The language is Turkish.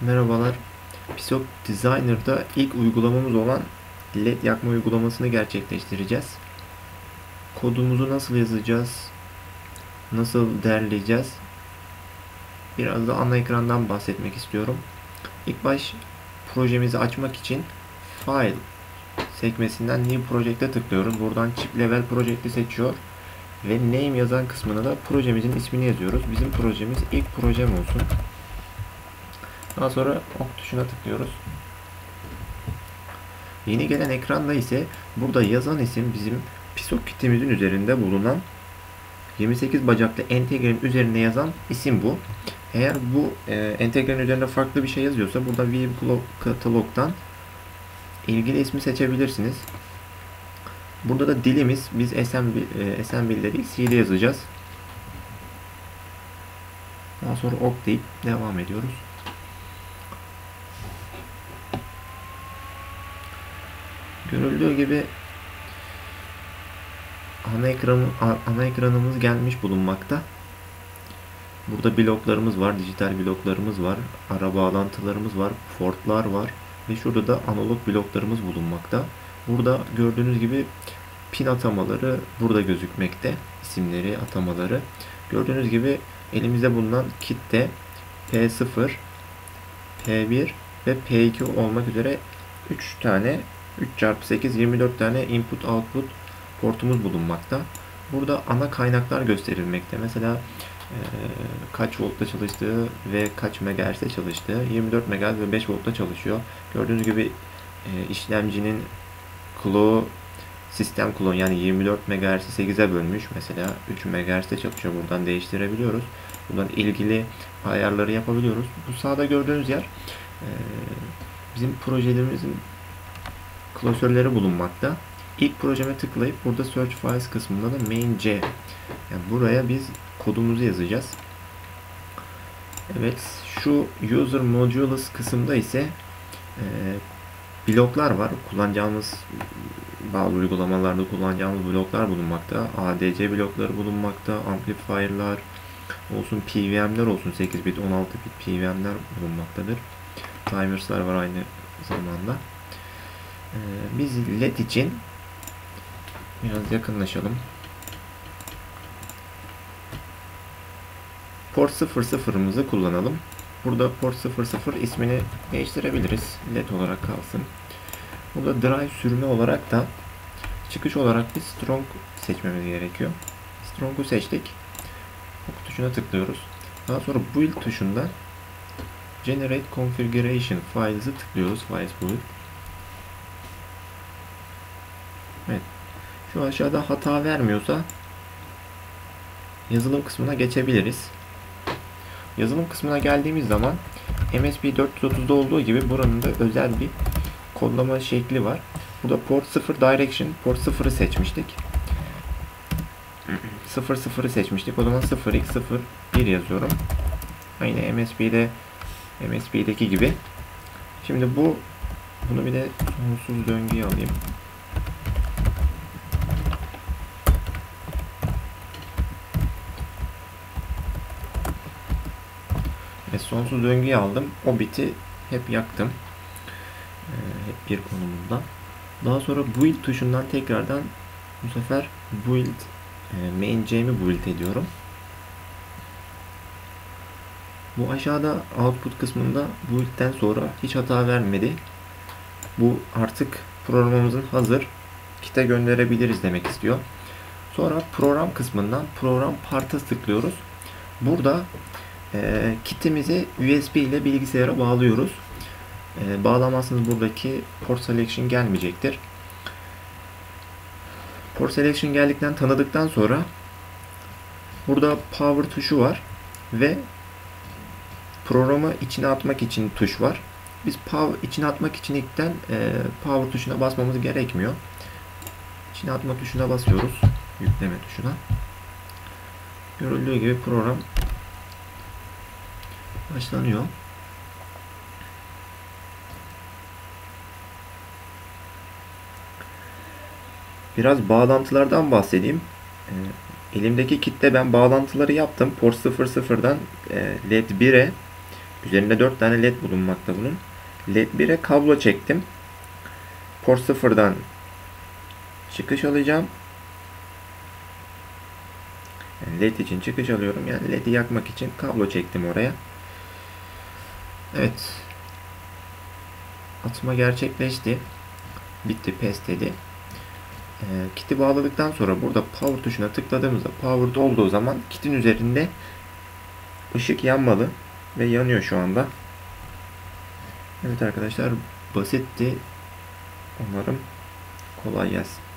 Merhabalar. Pisok Designer'da ilk uygulamamız olan LED yakma uygulamasını gerçekleştireceğiz. Kodumuzu nasıl yazacağız? Nasıl derleyeceğiz? Biraz da ana ekrandan bahsetmek istiyorum. İlk baş projemizi açmak için File sekmesinden New Project'e tıklıyoruz. Buradan Chip Level Project'i seçiyor. Ve Name yazan kısmına da projemizin ismini yazıyoruz. Bizim projemiz ilk projem olsun. Daha sonra ok tuşuna tıklıyoruz. Yeni gelen ekranda ise burada yazan isim bizim Pisok kitimizin üzerinde bulunan 28 bacaklı entegrenin üzerinde yazan isim bu. Eğer bu e, entegrenin üzerinde farklı bir şey yazıyorsa burada View Catalog'dan ilgili ismi seçebilirsiniz. Burada da dilimiz biz assembly, e, C'de yazacağız. Daha sonra ok deyip devam ediyoruz. Görüldüğü gibi ana, ekranı, ana ekranımız gelmiş bulunmakta. Burada bloklarımız var, dijital bloklarımız var, ara bağlantılarımız var, portlar var ve şurada da analog bloklarımız bulunmakta. Burada gördüğünüz gibi pin atamaları burada gözükmekte. isimleri, atamaları. Gördüğünüz gibi elimizde bulunan kitte P0, P1 ve P2 olmak üzere 3 tane 3 çarpı 8 24 tane input output portumuz bulunmakta. Burada ana kaynaklar gösterilmekte. Mesela e, kaç voltta çalıştığı ve kaç megahertz'te çalıştığı 24 MHz ve 5 voltta çalışıyor. Gördüğünüz gibi e, işlemcinin clock sistem clock yani 24 MHz'i 8'e bölmüş. Mesela 3 MHz'te çalışıyor. Buradan değiştirebiliyoruz. Buradan ilgili ayarları yapabiliyoruz. Bu sağda gördüğünüz yer e, bizim projelerimizin klasörleri bulunmakta. İlk projeme tıklayıp burada Search Files kısmında da main C yani buraya biz kodumuzu yazacağız. Evet şu User Modules kısımda ise e, bloklar var. Kullanacağımız bazı uygulamalarda kullanacağımız bloklar bulunmakta. ADC blokları bulunmakta. Amplifier'lar olsun, PWM'ler olsun. 8 bit, 16 bit PWM'ler bulunmaktadır. Timers'lar var aynı zamanda. Ee, biz LED için biraz yakınlaşalım. Port 00'ımızı kullanalım. Burada port 00 ismini değiştirebiliriz. LED olarak kalsın. Burada drive sürümü olarak da çıkış olarak bir strong seçmemiz gerekiyor. Strong'u seçtik. Ok tuşuna tıklıyoruz. Daha sonra build tuşunda generate configuration files'ı tıklıyoruz. Files build. Evet. Şu aşağıda hata vermiyorsa yazılım kısmına geçebiliriz. Yazılım kısmına geldiğimiz zaman MSP 430'da olduğu gibi buranın da özel bir kodlama şekli var. Burada port 0 direction port 0'ı seçmiştik. 0 0'ı seçmiştik. O zaman 0x 0 1 yazıyorum. Aynı MSP'de MSP'deki gibi. Şimdi bu bunu bir de sonsuz döngüye alayım. Ve sonsuz döngüyü aldım. O biti hep yaktım. Ee, hep bir konumunda. Daha sonra build tuşundan tekrardan bu sefer build e, main C'mi build ediyorum. Bu aşağıda output kısmında build'den sonra hiç hata vermedi. Bu artık programımızın hazır. Kite gönderebiliriz demek istiyor. Sonra program kısmından program part'a tıklıyoruz. Burada e, kitimizi USB ile bilgisayara bağlıyoruz. E, bağlamazsanız buradaki port selection gelmeyecektir. Port selection geldikten tanıdıktan sonra burada power tuşu var ve programı içine atmak için tuş var. Biz power içine atmak için ilkten e, power tuşuna basmamız gerekmiyor. İçine atma tuşuna basıyoruz. Yükleme tuşuna. Görüldüğü gibi program başlanıyor. Biraz bağlantılardan bahsedeyim. E, elimdeki kitle ben bağlantıları yaptım. Port 00'dan e, LED 1'e Üzerinde 4 tane led bulunmakta bunun. Led 1'e kablo çektim. Port 0'dan çıkış alacağım. Yani led için çıkış alıyorum. Yani led'i yakmak için kablo çektim oraya. Evet. Atma gerçekleşti. Bitti pes dedi. Ee, kit'i bağladıktan sonra burada power tuşuna tıkladığımızda power olduğu zaman kitin üzerinde ışık yanmalı ve yanıyor şu anda. Evet arkadaşlar basitti. Umarım kolay gelsin.